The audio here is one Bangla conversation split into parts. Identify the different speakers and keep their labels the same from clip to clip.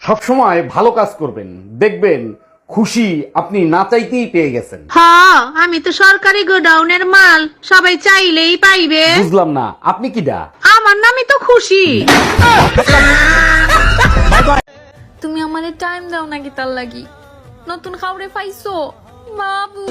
Speaker 1: সবসময় ভালো কাজ করবেন দেখবেন খুশি আপনি না চাইতেই পেয়ে গেছেন।
Speaker 2: হ্যাঁ আমি তো সরকারি গোডাউনের মাল সবাই চাইলেই পাইবে।
Speaker 1: বুঝলাম না আপনি কি ডা
Speaker 2: আমার নামই তো খুশি।
Speaker 3: তুমি আমারে টাইম দাও নাকি তার লাগি? নতুন খাওরে পাইছো? বাবু।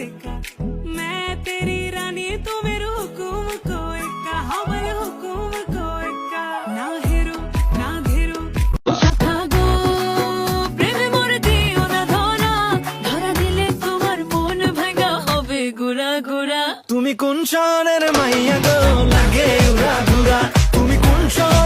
Speaker 4: सिका मैं तेरी रानी तू मेरे हुकुम को एका हमर हुकुम को एका ना हेरो ना घेरो থাকো প্রেমে মরে দিও না ধরা ধরা দিলে তোমার মন ভাঙা হবে গুড়া গুড়া
Speaker 5: তুমি কোন শহরের মাইয়া গো লাগে উড়া ধুরা তুমি কোন শহরের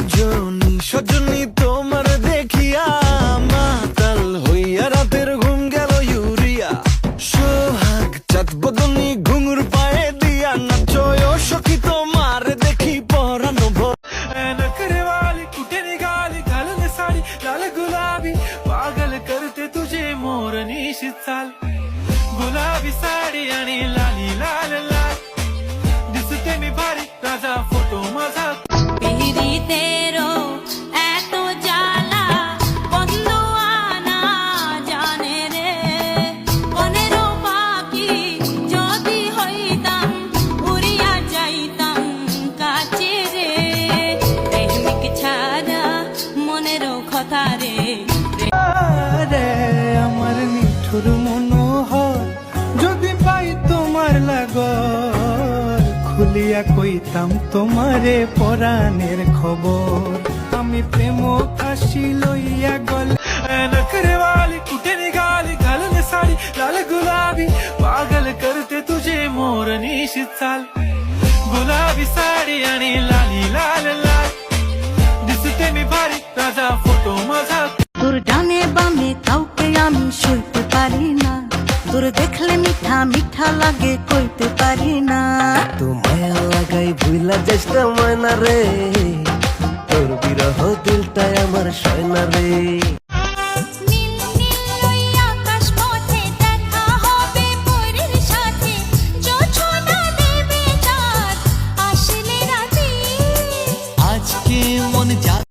Speaker 5: সজনী সজনী তোমার দেখিয়া মাতাল হইয়া রাতের ঘুম গেল ইউরিয়া সোহাগ চাঁদ বদনী ঘুঙুর পায়ে দিয়া নাচয় ও সখী তোমার দেখি পরানো ভর नखरे वाली कुठे निघाली घालून साडी लाल गुलाबी पागल करते तुझे मोर निशित चाल गुलाबी साडी आणि
Speaker 4: কথা রে
Speaker 5: রে আমার নিঠুর মনোহর যদি পাই তোমার লাগর খুলিয়া কইতাম তোমারে পরাণের খবর আমি প্রেম কাশি লইয়া গল नखरे वाली कुठे निघाली घालून साडी लाल गुलाबी पागल करते तुझे मोर निशित चाल गुलाबी साडी आणि लाली लाल लाल আমি বাড়ি রাজা ফটো মজা।
Speaker 4: তোর ডানে বামে কাউকে আমি শুনতে পারি না। তোর দেখলে মিঠা মিঠা লাগে কইতে পারি না।
Speaker 5: তোমায় লাগাই ভুলা যাস না ময়না রে। তোর বিরহ দিলটায় আমার সয়না রে।